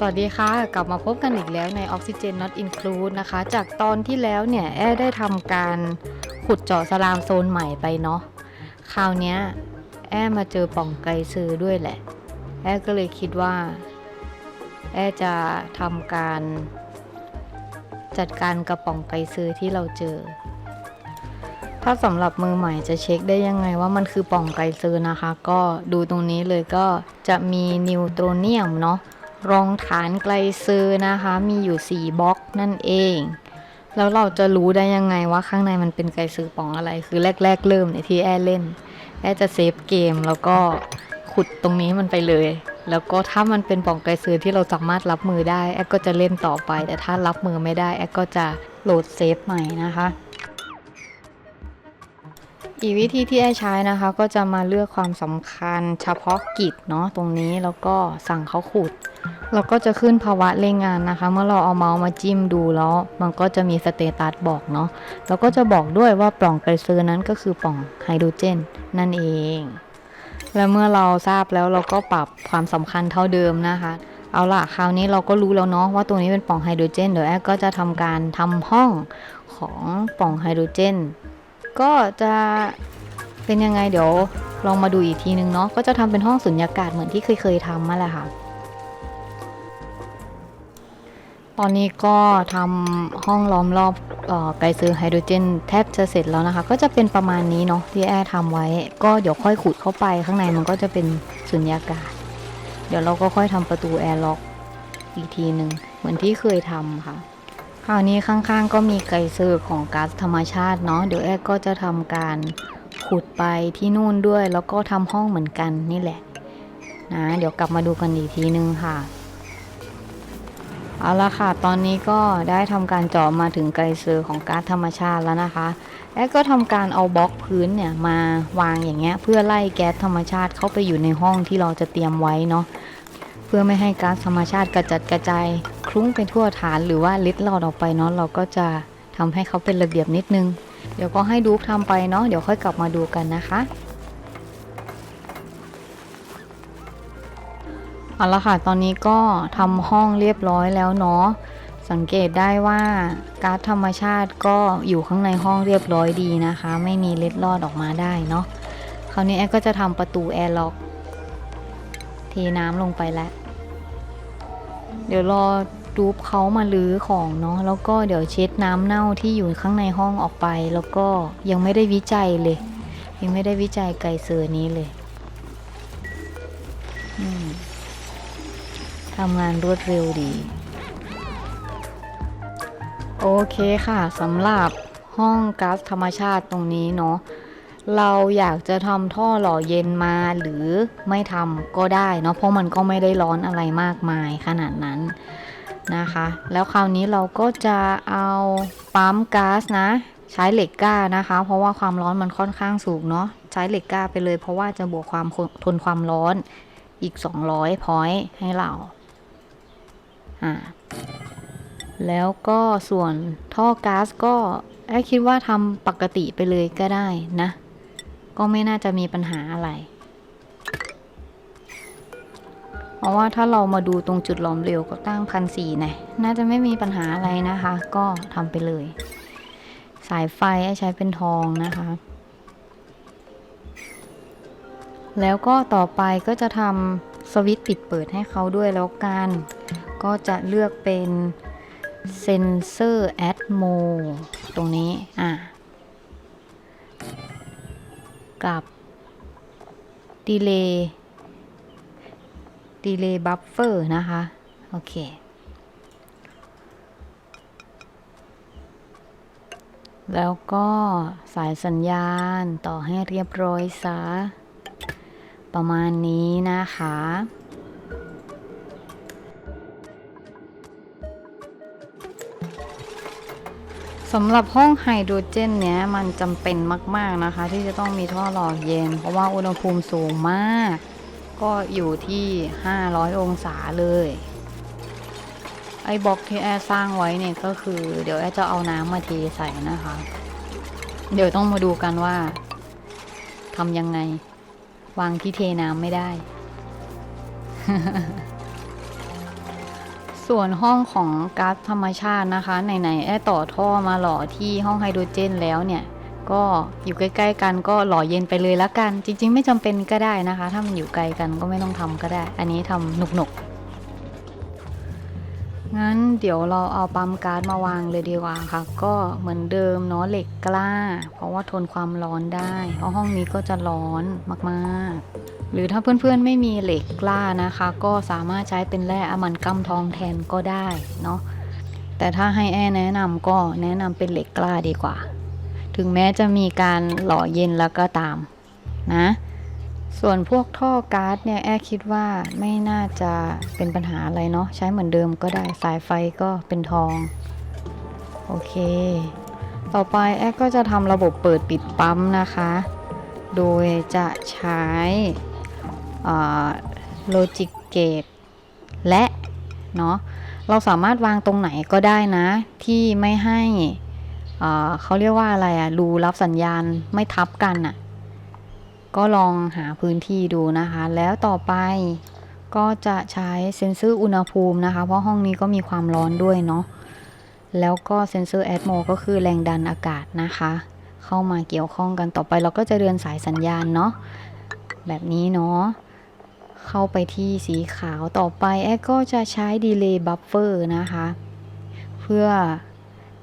สวัสดีค่ะ กลับมาพบกันอีกแล้วใน Oxygen Not Include นะคะ จากตอนที่แล้วเนี่ย แอได้ทำการขุดเจาะสลามโซนใหม่ไปเนาะคราวนี้แอมาเจอป่องไกซือด้วยแหละ แอก็เลยคิดว่า แอจะทำการ จัดการกระป๋องไกซือที่เราเจอ ถ้าสำหรับมือใหม่จะเช็คได้ยังไงว่ามันคือป่องไกซือนะคะ ก็ดูตรงนี้เลยก็จะมีนิวโตรเนียมเนาะ รองฐานไกลซื้อนะคะ มีอยู่ 4บล็อกนั่นเอง แล้วเราจะรู้ได้ยังไงว่าข้างในมันเป็นไกลซื้อป่องอะไร คือแรก ๆ เริ่มในยที่แอเล่นแอจะเซฟเกมแล้วก็ขุดตรงนี้มันไปเลย แล้วก็ถ้ามันเป็นปองไกลซื้อที่เราสามารถรับมือได้แอก็จะเล่นต่อไป แต่ถ้ารับมือไม่ได้แอก็จะโหลดเซฟใหม่นะคะ อีกวิธีที่แอใช้นะคะก็จะมาเลือกความสำคัญเฉพาะกิจเนาะตรงนี้แล้วก็สั่งเขาขุด เราก็จะขึ้นภาวะเร่งงานนะคะ เมื่อเราเอาเมาส์มาจิ้มดูแล้ว มันก็จะมีสเตตัสบอกเนาะแล้วก็จะบอกด้วยว่าปล่องไกลเซอร์นั้นก็คือปล่องไฮโดรเจน นั่นเอง และเมื่อเราทราบแล้วเราก็ปรับความสำคัญเท่าเดิมนะคะเอาล่ะคราวนี้เราก็รู้แล้วเนาะว่าตัวนี้เป็นปล่องไฮโดรเจนเดี๋ยวแอก็จะทำการทำห้องของปล่องไฮโดรเจน ก็จะเป็นยังไงเดี๋ยวลองมาดูอีกทีนึงเนาะก็จะทำเป็นห้องสุญญากาศเหมือนที่เคยเคยๆทำมาแหละค่ะ ตอนนี้ก็ทำห้องล้อมรอบออไกลซื้อไฮโดรเจนแทบจะเสร็จแล้วนะคะ ก็จะเป็นประมาณนี้เนาะที่แอร์ทำไว้ ก็เดี๋ยวค่อยขุดเข้าไปข้างในมันก็จะเป็นสุญญากาศ เดี๋ยวเราก็ค่อยทำประตูแอร์ล็อกอีกทีหนึ่งเหมือนที่เคยทำค่ะ คราวนี้ข้างๆก็มีไกเซอร์ของก๊าซธรรมชาติเนาะเดี๋ยวแอร์ก็จะทำการขุดไปที่นู่นด้วย แล้วก็ทำห้องเหมือนกันนี่แหละนะเดี๋ยวกลับมาดูกันอีกทีนึงค่ะ เอาละค่ะ ตอนนี้ก็ได้ทำการเจาะมาถึงไกลเซอร์ของก๊าซธรรมชาติแล้วนะคะแอดก็ทำการเอาบล็อกพื้นเนี่ยมาวางอย่างเงี้ยเพื่อไล่แก๊สธรรมชาติเข้าไปอยู่ในห้องที่เราจะเตรียมไว้เนาะ เพื่อไม่ให้ก๊าซธรรมชาติกระจัดกระจายคลุ้งไปทั่วฐานหรือว่าล็ดลอดออกไปเนาะเราก็จะทำให้เขาเป็นระเบียบนิดนึง เดี๋ยวก็ให้ดูทำไปเนาะเดี๋ยวค่อยกลับมาดูกันนะคะเอาละค่ะตอนนี้ก็ทำห้องเรียบร้อยแล้วเนาะสังเกตได้ว่าก๊าซธรรมชาติก็อยู่ข้างในห้องเรียบร้อยดีนะคะ ไม่มีเล็ดลอดออกมาได้เนาะคราวนี้แอก็จะทำประตูแอร์ล็อกเทน้ำลงไปแล้ว เดี๋ยวรอดูปเขามาลื้อของเนาะแล้วก็เดี๋ยวเช็ดน้ำเน่าที่อยู่ข้างในห้องออกไป แล้วก็ยังไม่ได้วิจัยเลย ยังไม่ได้วิจัยไกลเซอร์นี้เลยทำงานรวดเร็วดี โอเคค่ะสำหรับห้องก๊าซธรรมชาติตรงนี้เนาะ เราอยากจะทำท่อหล่อเย็นมาหรือไม่ทำก็ได้เนาะเพราะมันก็ไม่ได้ร้อนอะไรมากมายขนาดนั้นนะคะ แล้วคราวนี้เราก็จะเอาปั๊มก๊าซนะ ใช้เหล็กกล้านะคะ เพราะว่าความร้อนมันค่อนข้างสูงเนาะใช้เหล็กกล้าไปเลย เพราะว่าจะบวกความทนความร้อนอีก 200พอยต์ให้เราอ่าแล้วก็ส่วนท่อก๊าซก็แอ้คิดว่าทำปกติไปเลยก็ได้นะ ก็ไม่น่าจะมีปัญหาอะไร เพราะว่าถ้าเรามาดูตรงจุดหลอมเหลวก็ตั้งพันสี่นะน่าจะไม่มีปัญหาอะไรนะคะ ก็ทำไปเลย สายไฟให้ใช้เป็นทองนะคะ แล้วก็ต่อไปก็จะทำสวิตช์ปิดเปิดให้เขาด้วยแล้วกัน ก็จะเลือกเป็น Sensor Atmo ตรงนี้ อะ กับ Delay Delay Buffer นะคะ โอเค แล้วก็สายสัญญาณต่อให้เรียบร้อยซะ ประมาณนี้นะคะ สำหรับห้องไฮโดรเจนเนี้ยมันจำเป็นมากๆนะคะ ที่จะต้องมีท่อหล่อเย็น เพราะว่าอุณหภูมิสูงมาก ก็อยู่ที่ 500 องศาเลย ไอ้บล็อกที่แอร์สร้างไว้เนี่ยก็คือ เดี๋ยวแอร์จะเอาน้ำมาเทใส่นะคะ เดี๋ยวต้องมาดูกันว่าทำยังไง วางที่เทน้ำไม่ได้ ส่วนห้องของก๊าซธรรมชาตินะคะไหนๆแอต่อท่อมาหล่อที่ห้องไฮโดรเจนแล้วเนี่ย ก็อยู่ใกล้ ๆ กันก็หล่อเย็นไปเลยละกัน จริง ๆ ไม่จำเป็นก็ได้นะคะ ถ้ามันอยู่ไกลกันก็ไม่ต้องทำก็ได้ อันนี้ทำหนุกๆงั้นเดี๋ยวเราเอาปั๊มก๊าซมาวางเลยดีกว่าค่ะ ก็เหมือนเดิมเนาะเหล็กกล้า เพราะว่าทนความร้อนได้เพราะห้องนี้ก็จะร้อนมากๆ หรือถ้าเพื่อนๆไม่มีเหล็กกล้านะคะ ก็สามารถใช้เป็นแร่อมันกัมทองแทนก็ได้เนาะแต่ถ้าให้แอแนะนำก็แนะนำเป็นเหล็กกล้าดีกว่า ถึงแม้จะมีการหล่อเย็นแล้วก็ตามนะ ส่วนพวกท่อก๊าซเนี่ยแอคิดว่าไม่น่าจะเป็นปัญหาอะไรเนาะใช้เหมือนเดิมก็ได้สายไฟก็เป็นทอง โอเค ต่อไปแอก็จะทำระบบเปิดปิดปั๊มนะคะ โดยจะใช้ โลจิกเกตและเนาะเราสามารถวางตรงไหนก็ได้นะ ที่ไม่ให้อ่าเขาเรียกว่าอะไรอะรูรับสัญญาณไม่ทับกันอะก็ลองหาพื้นที่ดูนะคะ แล้วต่อไปก็จะใช้เซ็นเซอร์อุณหภูมินะคะ เพราะห้องนี้ก็มีความร้อนด้วยเนาะแล้วก็เซ็นเซอร์แอดโมก็คือแรงดันอากาศนะคะ เข้ามาเกี่ยวข้องกันต่อไปเราก็จะเดินสายสัญญาณเนาะแบบนี้เนาะ เข้าไปที่สีขาวต่อไปแอดก็จะใช้ดีเลย์บัฟเฟอร์นะคะ เพื่อ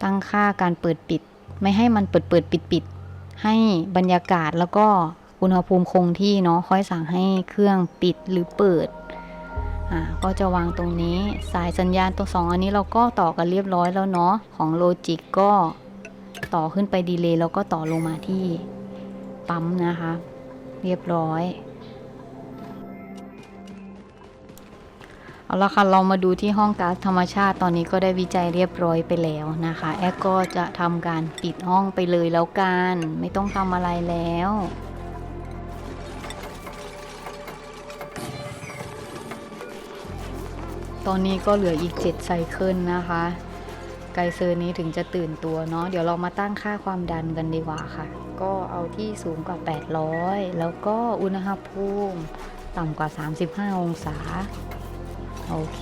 ตั้งค่าการเปิดปิด ไม่ให้มันเปิดเปิดปิดปิดให้บรรยากาศแล้วก็อุณหภูมิคงที่เนาะค่อยสั่งให้เครื่องปิดหรือเปิดอ่าก็จะวางตรงนี้สายสัญญาณตัวสองอันนี้เราก็ต่อกันเรียบร้อยแล้วเนาะของโลจิกก็ต่อขึ้นไปดีเลย์แล้วก็ต่อลงมาที่ปั๊มนะคะ เรียบร้อย เอาละค่ะเรามาดูที่ห้องก๊าซธรรมชาติตอนนี้ก็ได้วิจัยเรียบร้อยไปแล้วนะคะ แอดก็จะทำการปิดห้องไปเลยแล้วกันไม่ต้องทำอะไรแล้วตอนนี้ก็เหลืออีก7ไซเคิลนะคะ ไกเซอร์นี้ถึงจะตื่นตัวเนาะ เดี๋ยวเรามาตั้งค่าความดันกันดีกว่าค่ะ ก็เอาที่สูงกว่า 800 แล้วก็อุณหภูมิ ต่ำกว่า 35 องศา โอเค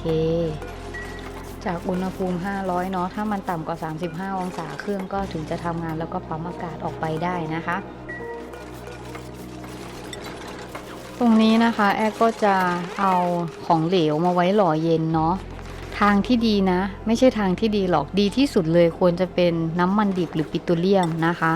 จากอุณหภูมิ 500 เนาะถ้ามันต่ำกว่า 35 องศาเครื่องก็ถึงจะทำงานแล้วก็ปั๊มอากาศออกไปได้นะคะ ตรงนี้นะคะแอร์ก็จะเอาของเหลวมาไว้หล่อเย็นเนาะทางที่ดีนะ ไม่ใช่ทางที่ดีหรอกดีที่สุดเลยควรจะเป็นน้ำมันดิบหรือปิโตรเลียมนะคะ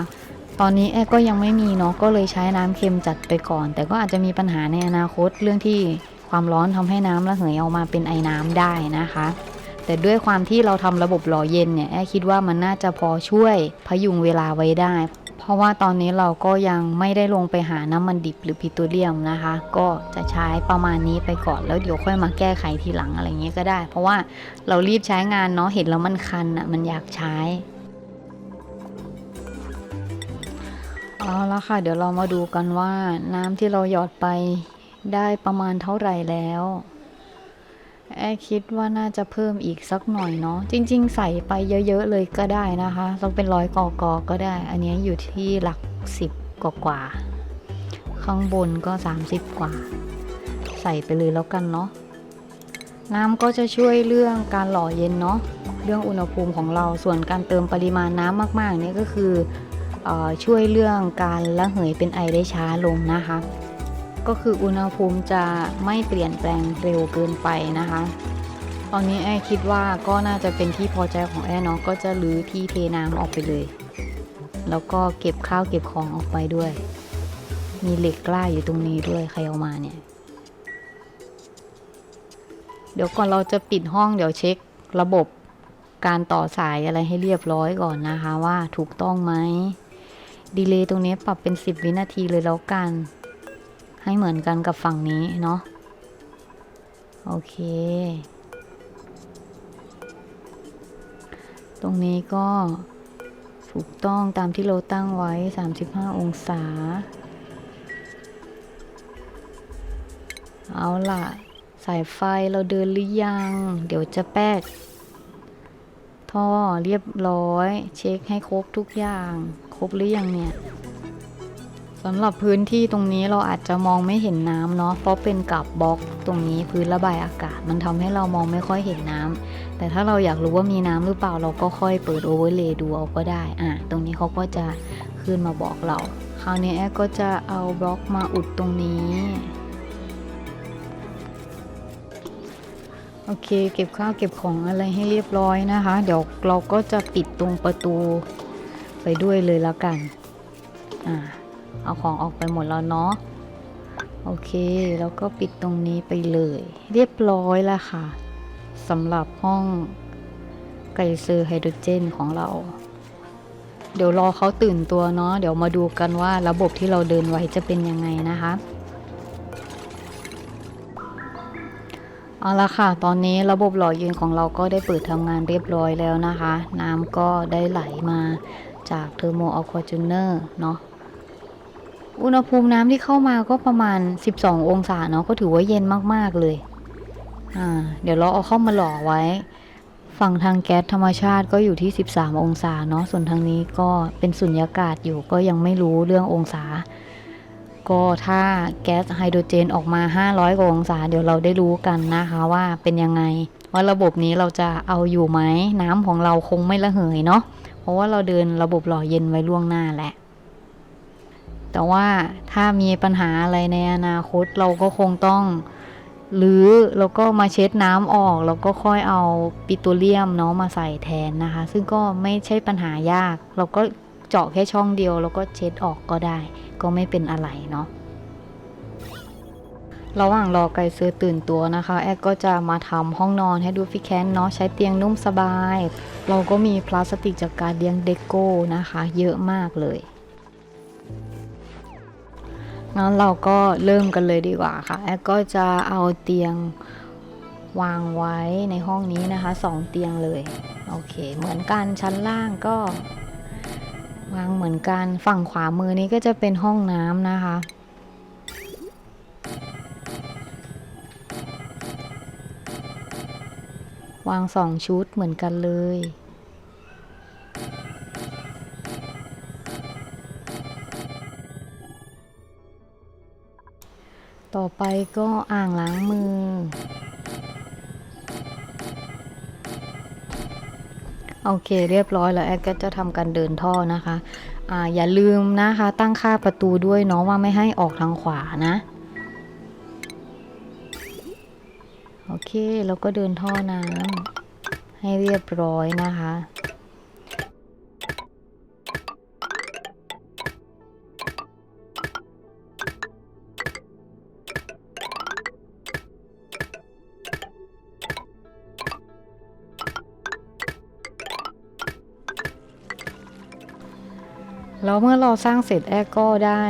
ตอนนี้แอร์ก็ยังไม่มีเนาะก็เลยใช้น้ำเค็มจัดไปก่อน แต่ก็อาจจะมีปัญหาในอนาคตเรื่องที่ ความร้อนทำให้น้ำระเหยออกมาเป็นไอน้ำได้นะคะ แต่ด้วยความที่เราทำระบบหล่อเย็นเนี่ยแอคิดว่ามันน่าจะพอช่วยพยุงเวลาไว้ได้ เพราะว่าตอนนี้เราก็ยังไม่ได้ลงไปหาน้ำมันดิบหรือปิโตรเลียมนะคะ ก็จะใช้ประมาณนี้ไปก่อนแล้วเดี๋ยวค่อยมาแก้ไขทีหลังอะไรเงี้ยก็ได้ เพราะว่าเรารีบใช้งานเนาะเห็นแล้วมันคันอะมันอยากใช้เอาละค่ะ เดี๋ยวเรามาดูกันว่าน้ำที่เราหยอดไป ได้ประมาณเท่าไหร่แล้วแอคิดว่าน่าจะเพิ่มอีกสักหน่อยเนาะจริง ๆ ใส่ไปเยอะ ๆ เลยก็ได้นะคะต้องเป็นร้อยกอกอก็ได้ อันนี้อยู่ที่หลักสิบกว่าๆข้างบนก็ 30 กว่า ใส่ไปเลยแล้วกันเนาะน้ำก็จะช่วยเรื่องการหล่อเย็นเนาะเรื่องอุณหภูมิของเราส่วนการเติมปริมาณน้ำมากๆเนี่ยก็คือเออช่วยเรื่องการระเหยเป็นไอได้ช้าลงนะคะ ก็คืออุณหภูมิจะไม่เปลี่ยนแปลงเร็วเกินไปนะคะ ตอนนี้แอร์คิดว่าก็น่าจะเป็นที่พอใจของแอร์เนาะก็จะรื้อที่เทน้ำออกไปเลย แล้วก็เก็บข้าวเก็บของออกไปด้วย มีเหล็กกล้าอยู่ตรงนี้ด้วยใครเอามาเนี่ย เดี๋ยวก่อนเราจะปิดห้องเดี๋ยวเช็คระบบการต่อสายอะไรให้เรียบร้อยก่อนนะคะว่าถูกต้องไหมดีเลย์ตรงนี้ปรับเป็น 10 วินาทีเลยแล้วกัน ให้เหมือนกันกับฝั่งนี้เนาะโอเค ตรงนี้ก็ถูกต้องตามที่เราตั้งไว้ 35 องศา เอาล่ะ สายไฟเราเดินหรือยัง เดี๋ยวจะแป๊กท่อเรียบร้อย เช็คให้ครบทุกอย่าง ครบหรือยังเนี่ย สำหรับพื้นที่ตรงนี้เราอาจจะมองไม่เห็นน้ำเนาะเพราะเป็นกับบล็อกตรงนี้พื้นระบายอากาศ มันทำให้เรามองไม่ค่อยเห็นน้ำแต่ถ้าเราอยากรู้ว่ามีน้ำหรือเปล่าเราก็ค่อยเปิดโอเวอร์เลย์ดูเอาก็ได้อะตรงนี้เขาก็จะขึ้นมาบอกเรา คราวนี้แอร์ก็จะเอาบล็อกมาอุดตรงนี้โอเค เก็บข้าวเก็บของอะไรให้เรียบร้อยนะคะ เดี๋ยวเราก็จะปิดตรงประตูไปด้วยเลยแล้วกันอ่า เอาของออกไปหมดแล้วเนาะโอเค แล้วก็ปิดตรงนี้ไปเลย เรียบร้อยแล้วค่ะสำหรับห้องไกเซอร์ไฮโดรเจนของเรา เดี๋ยวรอเขาตื่นตัวเนาะเดี๋ยวมาดูกันว่าระบบที่เราเดินไว้จะเป็นยังไงนะคะเอาละค่ะ ตอนนี้ระบบหล่อเย็นของเราก็ได้เปิดทำงานเรียบร้อยแล้วนะคะ น้ำก็ได้ไหลมาจากเทอร์โมอควาจูเนอร์เนาะ อุณหภูมิน้ำที่เข้ามาก็ประมาณ 12 องศาเนาะก็ถือว่าเย็นมากๆเลย อ่า เดี๋ยวเราเอาเข้ามาหล่อไว้ ฝั่งทางแก๊สธรรมชาติก็อยู่ที่ 13 องศาเนาะส่วนทางนี้ก็เป็นสุญญากาศอยู่ก็ยังไม่รู้เรื่ององศา ก็ถ้าแก๊สไฮโดรเจนออกมา 500กว่าองศา เดี๋ยวเราได้รู้กันนะคะว่าเป็นยังไง ว่าระบบนี้เราจะเอาอยู่ไหมน้ำของเราคงไม่ระเหยเนาะเพราะว่าเราเดินระบบหล่อเย็นไว้ล่วงหน้าแหละ แต่ว่าถ้ามีปัญหาอะไรในอนาคตเราก็คงต้องหรือแล้วก็มาเช็ดน้ำออก แล้วก็ค่อยเอาปิโตรเลียมเนาะมาใส่แทนนะคะ ซึ่งก็ไม่ใช่ปัญหายาก เราก็เจาะแค่ช่องเดียว แล้วก็เช็ดออกก็ได้ ก็ไม่เป็นอะไรเนาะระหว่างรอไกเซอร์ตื่นตัวนะคะ แอดก็จะมาทำห้องนอนให้ดูฟิแคนเนาะใช้เตียงนุ่มสบาย เราก็มีพลาสติกจากการเดียงเดโก้นะคะ เยอะมากเลย งั้นเราก็เริ่มกันเลยดีกว่าค่ะ แอดก็จะเอาเตียงวางไว้ในห้องนี้นะคะสองเตียงเลย โอเค เหมือนกันชั้นล่างก็ วางเหมือนกัน ฝั่งขวามือนี้ก็จะเป็นห้องน้ำนะคะ วางสองชุดเหมือนกันเลย ต่อไปก็อ่างล้างมือ โอเคเรียบร้อยแล้วแอดก็จะทำการเดินท่อนะคะอ่าอย่าลืมนะคะตั้งค่าประตูด้วยเนาะว่าไม่ให้ออกทางขวานะ โอเคแล้วก็เดินท่อน้ำให้เรียบร้อยนะคะ แล้วเมื่อเราสร้างเสร็จแอร์ก็ได้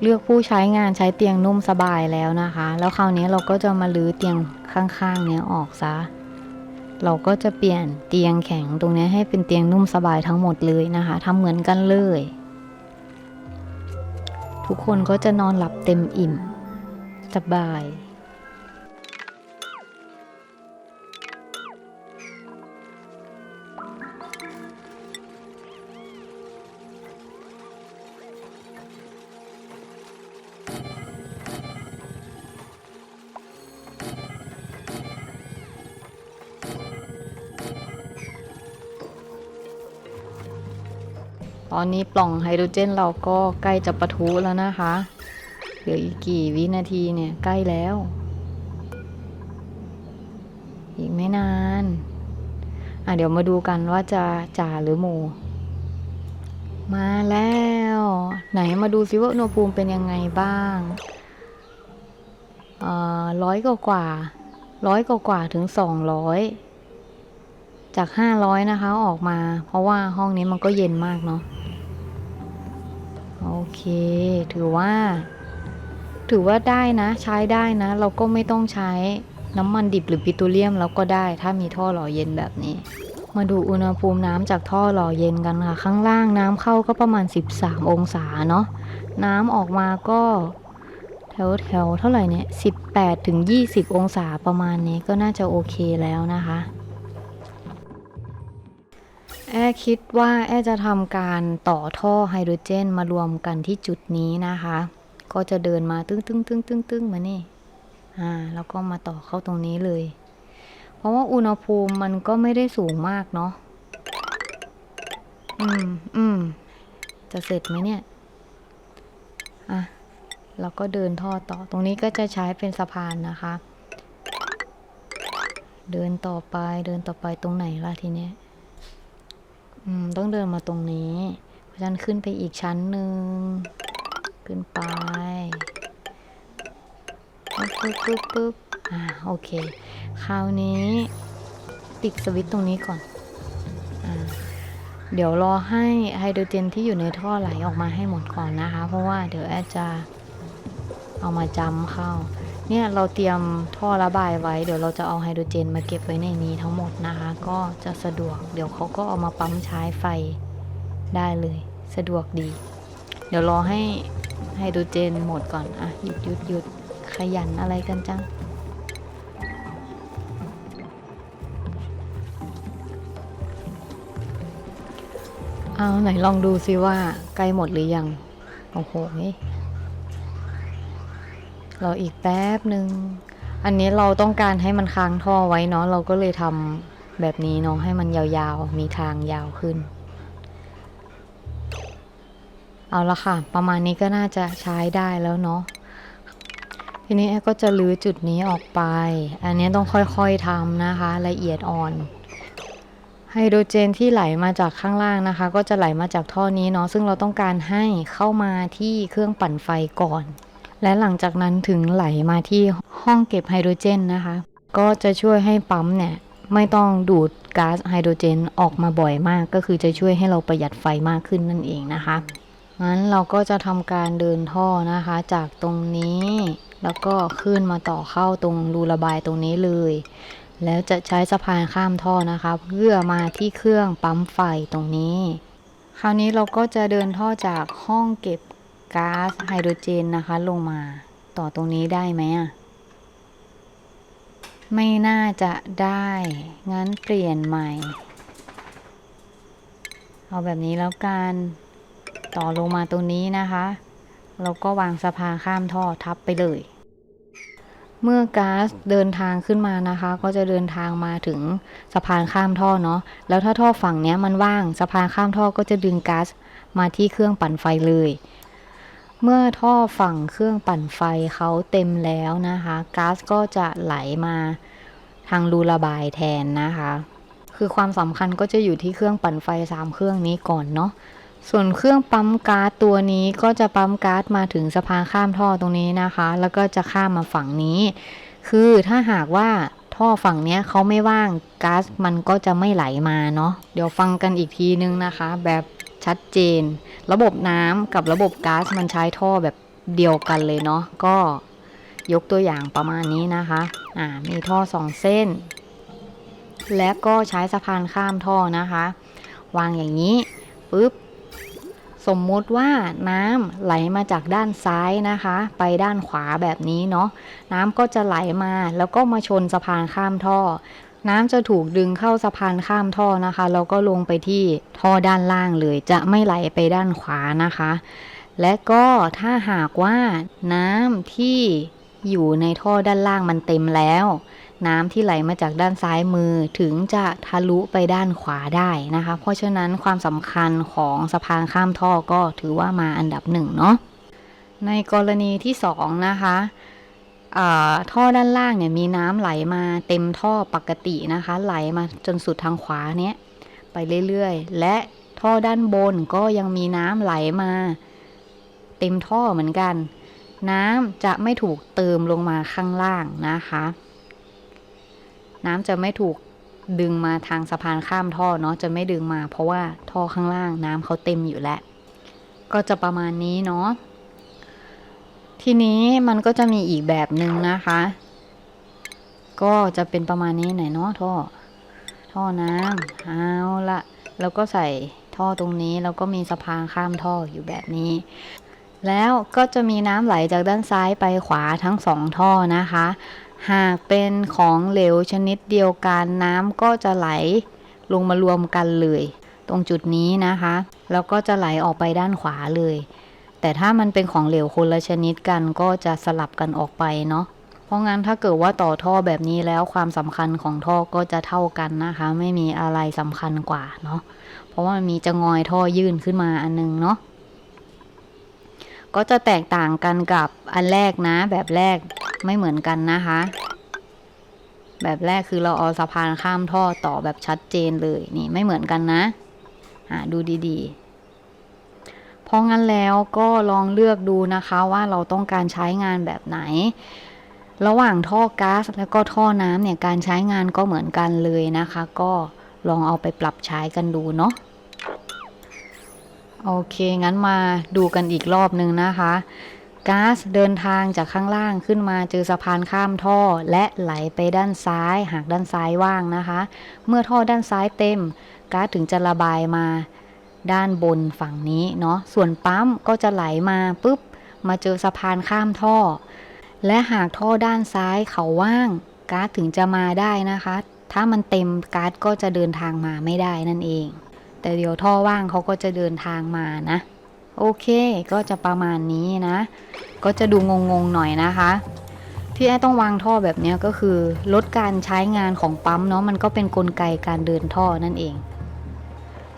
เลือกผู้ใช้งานใช้เตียงนุ่มสบายแล้วนะคะ แล้วคราวนี้เราก็จะมาลื้อเตียงข้างๆเนี้ยออกซะเราก็จะเปลี่ยนเตียงแข็งตรงนี้ให้เป็นเตียงนุ่มสบายทั้งหมดเลยนะคะทำเหมือนกันเลย ทุกคนก็จะนอนหลับเต็มอิ่มสบาย ตอนนี้ปล่องไฮโดรเจนเราก็ใกล้จะปะทุแล้วนะคะ เหลืออีกกี่วินาทีเนี่ยใกล้แล้ว อีกไม่นาน อะเดี๋ยวมาดูกันว่าจะจ่าหรือหมูมาแล้ว ไหนมาดูซิว่าอุณหภูมิเป็นยังไงบ้างอ่อร้อยกว่ากว่าร้อยกว่ากว่าถึงสองร้อย จากห้าร้อยนะคะออกมา เพราะว่าห้องนี้มันก็เย็นมากเนาะโอเค ถือว่า ถือว่าได้นะใช้ได้นะ เราก็ไม่ต้องใช้น้ำมันดิบหรือปิโตรเลียมแล้วก็ได้ ถ้ามีท่อหล่อเย็นแบบนี้ มาดูอุณหภูมิน้ำจากท่อหล่อเย็นกันค่ะ ข้างล่างน้ำเข้าก็ประมาณ 13 องศาเนาะน้ำออกมาก็แถวแถวเท่าไหร่เนี่ย 18ถึง20 องศาประมาณนี้ก็น่าจะโอเคแล้วนะคะ แอคิดว่าแอจะทำการต่อท่อไฮโดรเจนมารวมกันที่จุดนี้นะคะ ก็จะเดินมาตึ้งตึ้งตึ้งตึ้งตึ้งมานี่อ่าแล้วก็มาต่อเข้าตรงนี้เลย เพราะว่าอุณหภูมิมันก็ไม่ได้สูงมากเนาะอืมอืมจะเสร็จไหมเนี่ยอะแล้วก็เดินท่อต่อตรงนี้ก็จะใช้เป็นสะพานนะคะ เดินต่อไปเดินต่อไปตรงไหนล่ะทีเนี้ย ต้องเดินมาตรงนี้ เพราะฉะนั้นขึ้นไปอีกชั้นหนึ่ง ขึ้นไปปึ๊บปึ๊บปึ๊บปึ๊บอ่าโอเค คราวนี้ปิดสวิตช์ตรงนี้ก่อนอ่าเดี๋ยวรอให้ไฮโดรเจนที่อยู่ในท่อไหลออกมาให้หมดก่อนนะคะ เพราะว่าเดี๋ยวแอดจะเอามาจำเข้า เนี่ยเราเตรียมท่อระบายไว้ เดี๋ยวเราจะเอาไฮโดรเจนมาเก็บไว้ในนี้ทั้งหมดนะคะ ก็จะสะดวก เดี๋ยวเขาก็เอามาปั๊มใช้ไฟได้เลย สะดวกดี เดี๋ยวรอให้ไฮโดรเจนหมดก่อน อะ หยุดหยุดหยุดขยันอะไรกันจัง เอาไหนลองดูซิว่าใกล้หมดหรือยัง โอ้โห รออีกแป๊บหนึ่งอันนี้เราต้องการให้มันค้างท่อไว้เนาะเราก็เลยทำแบบนี้เนาะให้มันยาวๆ มีทางยาวขึ้น เอาละค่ะ ประมาณนี้ก็น่าจะใช้ได้แล้วเนาะทีนี้ก็จะลื้อจุดนี้ออกไป อันนี้ต้องค่อยๆทำนะคะ ละเอียดอ่อนไฮโดรเจนที่ไหลมาจากข้างล่างนะคะ ก็จะไหลมาจากท่อนี้เนาะซึ่งเราต้องการให้เข้ามาที่เครื่องปั่นไฟก่อน และหลังจากนั้นถึงไหลมาที่ห้องเก็บไฮโดรเจนนะคะ ก็จะช่วยให้ปั๊มเนี่ยไม่ต้องดูดก๊าซไฮโดรเจนออกมาบ่อยมาก ก็คือจะช่วยให้เราประหยัดไฟมากขึ้นนั่นเองนะคะงั้นเราก็จะทำการเดินท่อนะคะ จากตรงนี้ แล้วก็ขึ้นมาต่อเข้าตรงรูระบายตรงนี้เลย แล้วจะใช้สะพานข้ามท่อนะคะ เพื่อมาที่เครื่องปั๊มไฟตรงนี้ คราวนี้เราก็จะเดินท่อจากห้องเก็บ ก๊าซไฮโดรเจนนะคะ ลงมาต่อตรงนี้ได้ไหมอะไม่น่าจะได้ งั้นเปลี่ยนใหม่ เอาแบบนี้แล้วกัน ต่อลงมาตรงนี้นะคะ เราก็วางสะพานข้ามท่อทับไปเลย เมื่อก๊าซเดินทางขึ้นมานะคะ ก็จะเดินทางมาถึงสะพานข้ามท่อเนาะ แล้วถ้าท่อฝั่งนี้มันว่าง สะพานข้ามท่อก็จะดึงก๊าซมาที่เครื่องปั่นไฟเลย เมื่อท่อฝั่งเครื่องปั่นไฟเขาเต็มแล้วนะคะก๊าซก็จะไหลมาทางรูระบายแทนนะคะ คือความสำคัญก็จะอยู่ที่เครื่องปั่นไฟสามเครื่องนี้ก่อนเนาะส่วนเครื่องปั๊มก๊าซตัวนี้ก็จะปั๊มก๊าซมาถึงสะพานข้ามท่อตรงนี้นะคะ แล้วก็จะข้ามมาฝั่งนี้ คือถ้าหากว่าท่อฝั่งเนี้ยเขาไม่ว่างก๊าซมันก็จะไม่ไหลมาเนาะเดี๋ยวฟังกันอีกทีนึงนะคะ แบบ ชัดเจน ระบบน้ำกับระบบก๊าซมันใช้ท่อแบบเดียวกันเลยเนาะก็ยกตัวอย่างประมาณนี้นะคะอ่ามีท่อสองเส้น และก็ใช้สะพานข้ามท่อนะคะ วางอย่างนี้ปุ๊บสมมุติว่าน้ำไหลมาจากด้านซ้ายนะคะ ไปด้านขวาแบบนี้เนาะน้ำก็จะไหลมาแล้วก็มาชนสะพานข้ามท่อ น้ำจะถูกดึงเข้าสะพานข้ามท่อนะคะแล้วก็ลงไปที่ท่อด้านล่างเลยจะไม่ไหลไปด้านขวานะคะ และก็ถ้าหากว่าน้ำที่อยู่ในท่อด้านล่างมันเต็มแล้ว น้ำที่ไหลมาจากด้านซ้ายมือถึงจะทะลุไปด้านขวาได้นะคะ เพราะฉะนั้นความสำคัญของสะพานข้ามท่อก็ถือว่ามาอันดับหนึ่งเนาะในกรณีที่สองนะคะ ท่อด้านล่างเนี่ยมีน้ำไหลมาเต็มท่อปกตินะคะ ไหลมาจนสุดทางขวาเนี้ยไปเรื่อยๆ และท่อด้านบนก็ยังมีน้ำไหลมา เต็มท่อเหมือนกัน น้ำจะไม่ถูกเติมลงมาข้างล่างนะคะ น้ำจะไม่ถูกดึงมาทางสะพานข้ามท่อเนาะจะไม่ดึงมา เพราะว่าท่อข้างล่างน้ำเขาเต็มอยู่แล้ว ก็จะประมาณนี้เนาะ ทีนี้มันก็จะมีอีกแบบหนึ่งนะคะ ก็จะเป็นประมาณนี้ไหนเนาะท่อ ท่อน้ำเอาละแล้วก็ใส่ท่อตรงนี้แล้วก็มีสะพานข้ามท่ออยู่แบบนี้ แล้วก็จะมีน้ำไหลจากด้านซ้ายไปขวาทั้งสองท่อนะคะ หากเป็นของเหลวชนิดเดียวกันน้ำก็จะไหลลงมารวมกันเลย ตรงจุดนี้นะคะ แล้วก็จะไหลออกไปด้านขวาเลย แต่ถ้ามันเป็นของเหลวคนละชนิดกันก็จะสลับกันออกไปเนาะเพราะงั้นถ้าเกิดว่าต่อท่อแบบนี้แล้วความสำคัญของท่อก็จะเท่ากันนะคะ ไม่มีอะไรสำคัญกว่าเนาะเพราะว่ามันมีจะงอยท่อยื่นขึ้นมาอันนึงเนาะก็จะแตกต่างกันกับอันแรกนะ แบบแรกไม่เหมือนกันนะคะ แบบแรกคือเราเอาสะพานข้ามท่อต่อแบบชัดเจนเลยนี่ไม่เหมือนกันนะอ่าดูดีๆ ราะงั้นแล้วก็ลองเลือกดูนะคะว่าเราต้องการใช้งานแบบไหน ระหว่างท่อก๊าซแล้วก็ท่อน้ำเนี่ยการใช้งานก็เหมือนกันเลยนะคะ ก็ลองเอาไปปรับใช้กันดูเนาะโอเค งั้นมาดูกันอีกรอบหนึ่งนะคะก๊าซเดินทางจากข้างล่างขึ้นมาเจอสะพานข้ามท่อและไหลไปด้านซ้าย หากด้านซ้ายว่างนะคะ เมื่อท่อด้านซ้ายเต็มก๊าซถึงจะระบายมา ด้านบนฝั่งนี้เนาะส่วนปั๊มก็จะไหลมาปุ๊บมาเจอสะพานข้ามท่อ และหากท่อด้านซ้ายเขาว่างก๊าซถึงจะมาได้นะคะ ถ้ามันเต็มก๊าซก็จะเดินทางมาไม่ได้นั่นเอง แต่เดี๋ยวท่อว่างเขาก็จะเดินทางมานะโอเค ก็จะประมาณนี้นะ ก็จะดูงงๆหน่อยนะคะ ที่แอต้องวางท่อแบบนี้ก็คือ ลดการใช้งานของปั๊มเนาะมันก็เป็นนกลไกการเดินท่อนั่นเอง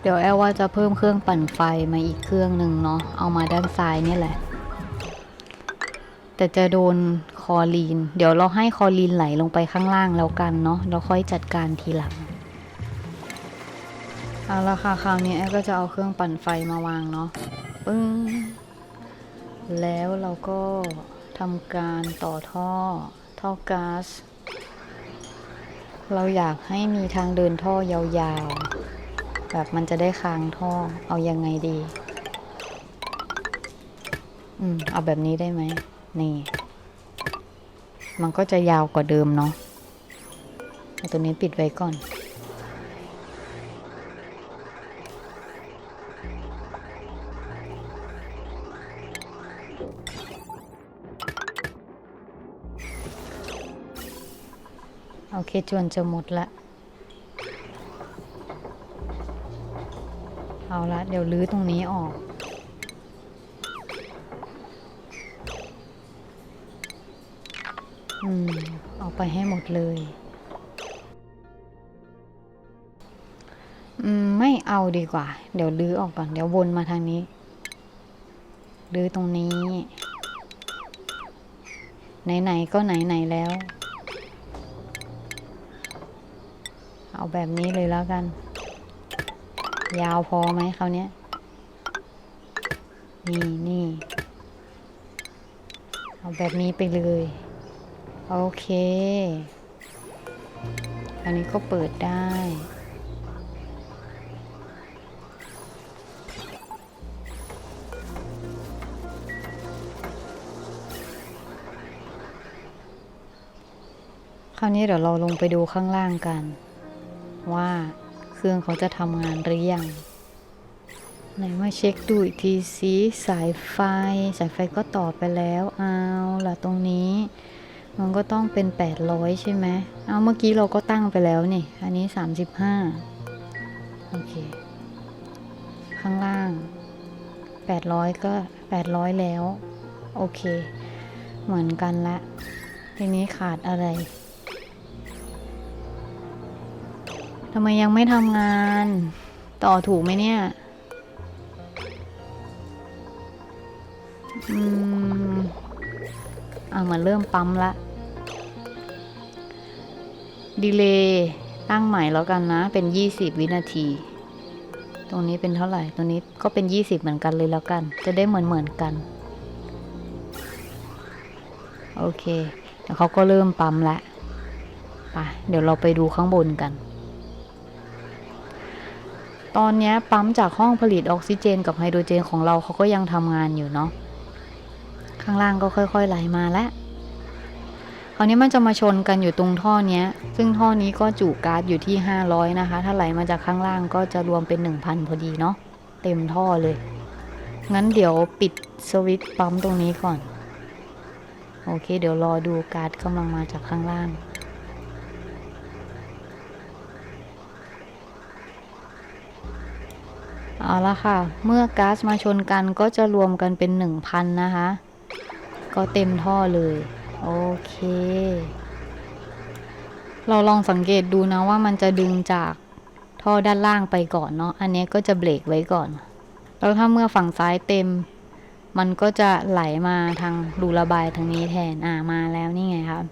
ดี๋ยวแอลว่าจะเพิ่มเครื่องปั่นไฟมาอีกเครื่องหนึ่งเนาะเอามาด้านซ้ายนี่แหละ แต่จะโดนคอลีน เดี๋ยวเราให้คอลีนไหลลงไปข้างล่างแล้วกันเนาะเราค่อยจัดการทีหลังเอาละค่ะคราวนี้แอร์ก็จะเอาเครื่องปั่นไฟมาวางเนาะปึ้งแล้วเราก็ทำการต่อท่อ ท่อก๊าซเราอยากให้มีทางเดินท่อยาวๆ แบบมันจะได้ค้างท่อ เอายังไงดี อืม เอาแบบนี้ได้ไหม นี่ มันก็จะยาวกว่าเดิมเนาะตัวนี้ปิดไว้ก่อน โอเค จวนจะหมดละ เอาละเดี๋ยวลื้อตรงนี้ออกอืมเอาไปให้หมดเลยอืมไม่เอาดีกว่า เดี๋ยวลื้อออกก่อนเดี๋ยววนมาทางนี้ลื้อตรงนี้ ไหนๆก็ไหนๆแล้ว เอาแบบนี้เลยแล้วกัน ยาวพอไหมคราวเนี้ยนี่นี่เอาแบบนี้ไปเลย โอเค อันนี้ก็เปิดได้คราวนี้เดี๋ยวเราลงไปดูข้างล่างกัน ว่า เครื่องเขาจะทำงานหรือยังไหนมาเช็คดูอีกทีสิสายไฟ สายไฟก็ต่อไปแล้วเอาล่ะตรงนี้ มันก็ต้องเป็น 800 ใช่ไหมเอาเมื่อกี้เราก็ตั้งไปแล้วนี่ อันนี้ 35 โอเค ข้างล่าง 800 ก็ 800 แล้ว โอเค เหมือนกันละ ทีนี้ขาดอะไรำไมยังไม่ทำงาน ต่อถูกไหมเนี่ย อืมอะเหมือนเริ่มปั๊มละดีเลย์ตั้งใหม่แล้วกันนะ เป็น 20 วินาที ตรงนี้เป็นเท่าไหร่ ตรงนี้ก็เป็น 20 เหมือนกันเลยแล้วกัน จะได้เหมือนเหมือนกัน โอเค แล้วเขาก็เริ่มปั๊มละไปเดี๋ยวเราไปดูข้างบนกัน ตอนนี้ปั๊มจากห้องผลิตออกซิเจนกับไฮโดรเจนของเราเขาก็ยังทำงานอยู่เนาะข้างล่างก็ค่อยๆไหลมาแล้วคราวนี้มันจะมาชนกันอยู่ตรงท่อเนี้ยซึ่งท่อนี้ก็จุก๊าซอยู่ที่ 500 นะคะ ถ้าไหลมาจากข้างล่างก็จะรวมเป็น 1,000 พอดีเนาะ เต็มท่อเลย งั้นเดี๋ยวปิดสวิตช์ปั๊มตรงนี้ก่อน โอเค เดี๋ยวรอดูก๊าซกำลังมาจากข้างล่าง เอาละค่ะ เมื่อก๊าซมาชนกันก็จะรวมกันเป็น 1,000 นะคะ ก็เต็มท่อเลย โอเค เราลองสังเกตดูนะว่ามันจะดึงจากท่อด้านล่างไปก่อนเนาะ อันนี้ก็จะเบรกไว้ก่อน แล้วถ้าเมื่อฝั่งซ้ายเต็ม มันก็จะไหลมาทางรูระบายทางนี้แทน อ่ามาแล้วนี่ไงครับ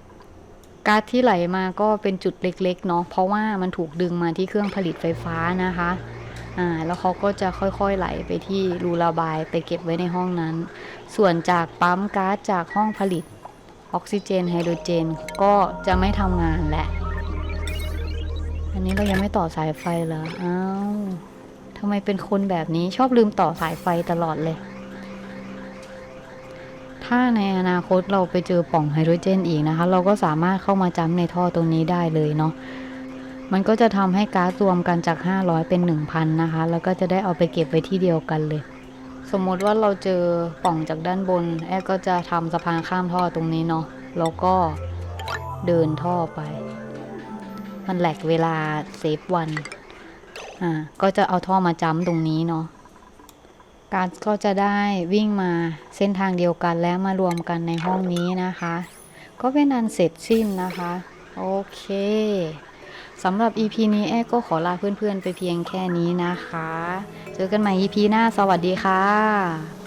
ก๊าซที่ไหลมาก็เป็นจุดเล็กๆเนาะ เพราะว่ามันถูกดึงมาที่เครื่องผลิตไฟฟ้านะคะ อ่าแล้วเขาก็จะค่อยๆไหลไปที่รูระบายไปเก็บไว้ในห้องนั้น ส่วนจากปั๊มก๊าซจากห้องผลิต ออกซิเจนไฮโดรเจนก็จะไม่ทำงานแหละ อันนี้เรายังไม่ต่อสายไฟเหรออ้าวทำไมเป็นคนแบบนี้ชอบลืมต่อสายไฟตลอดเลย ถ้าในอนาคตเราไปเจอป่องไฮโดรเจนอีกนะคะ เราก็สามารถเข้ามาจ้ำในท่อตรงนี้ได้เลยเนาะ มันก็จะทำให้ก๊าซรวมกันจาก 500 เป็น 1,000 นะคะ แล้วก็จะได้เอาไปเก็บไว้ที่เดียวกันเลย สมมติว่าเราเจอป่องจากด้านบน แอดก็จะทำสะพานข้ามท่อตรงนี้เนาะ แล้วก็เดินท่อไป มันแหลกเวลาเซฟวัน อ่า ก็จะเอาท่อมาจ้ำตรงนี้เนาะการก็จะได้วิ่งมาเส้นทางเดียวกันแล้วมารวมกันในห้องนี้นะคะ ก็เป็นอันเสร็จสิ้นนะคะ โอเค สำหรับ EP นี้แอก็ขอลาเพื่อนๆ ไปเพียงแค่นี้นะคะ เจอกันใหม่ EP หน้า สวัสดีค่ะ